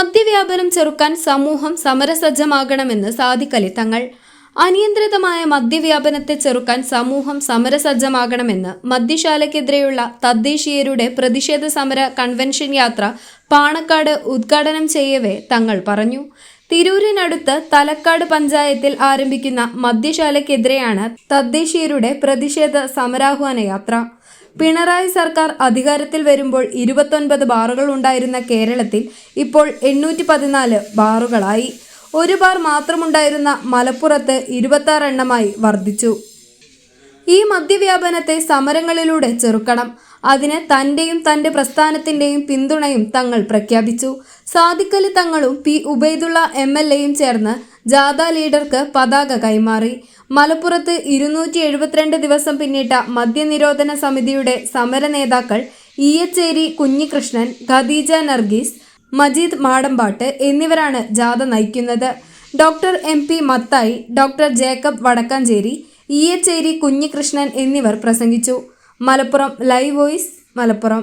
മദ്യവ്യാപനം ചെറുക്കാൻ സമൂഹം സമരസജ്ജമാകണമെന്ന് സാദിഖലി തങ്ങൾ. അനിയന്ത്രിതമായ മദ്യവ്യാപനത്തെ ചെറുക്കാൻ സമൂഹം സമരസജ്ജമാകണമെന്ന് മദ്യശാലയ്ക്കെതിരെയുള്ള തദ്ദേശീയരുടെ പ്രതിഷേധ സമര കൺവെൻഷൻ യാത്ര പാണക്കാട് ഉദ്ഘാടനം ചെയ്യവേ തങ്ങൾ പറഞ്ഞു. തിരൂരിനടുത്ത് തലക്കാട് പഞ്ചായത്തിൽ ആരംഭിക്കുന്ന മദ്യശാലയ്ക്കെതിരെയാണ് തദ്ദേശീയരുടെ പ്രതിഷേധ സമരാഹ്വാന യാത്ര. പിണറായി സർക്കാർ അധികാരത്തിൽ വരുമ്പോൾ ഇരുപത്തൊൻപത് ബാറുകൾ ഉണ്ടായിരുന്ന കേരളത്തിൽ ഇപ്പോൾ എണ്ണൂറ്റി പതിനാല് ബാറുകളായി. ഒരു ബാർ മാത്രമുണ്ടായിരുന്ന മലപ്പുറത്ത് ഇരുപത്താറ് എണ്ണമായി വർദ്ധിച്ചു. ഈ മദ്യവ്യാപനത്തെ സമരങ്ങളിലൂടെ ചെറുക്കണം. അതിന് തന്റെയും തന്റെ പ്രസ്ഥാനത്തിന്റെയും പിന്തുണയും തങ്ങൾ പ്രഖ്യാപിച്ചു. സാദിഖലി തങ്ങളും പി ഉബൈദുള്ള എം എൽ എയും ചേർന്ന് ജാഥ ലീഡർക്ക് പതാക കൈമാറി. മലപ്പുറത്ത് ഇരുന്നൂറ്റി എഴുപത്തിരണ്ട് ദിവസം പിന്നിട്ട മദ്യനിരോധന സമിതിയുടെ സമര നേതാക്കൾ ഈയച്ചേരി കുഞ്ഞികൃഷ്ണൻ ഖദീജ നർഗീസ് മജീദ് മാടമ്പാട്ട് എന്നിവരാണ് ജാഥ നയിക്കുന്നത്. Doctor M P Mathai doctor Jacob Vadakkanchery Eeyacheri Kunhikrishnan എന്നിവർ പ്രസംഗിച്ചു. Malappuram live voice Malappuram.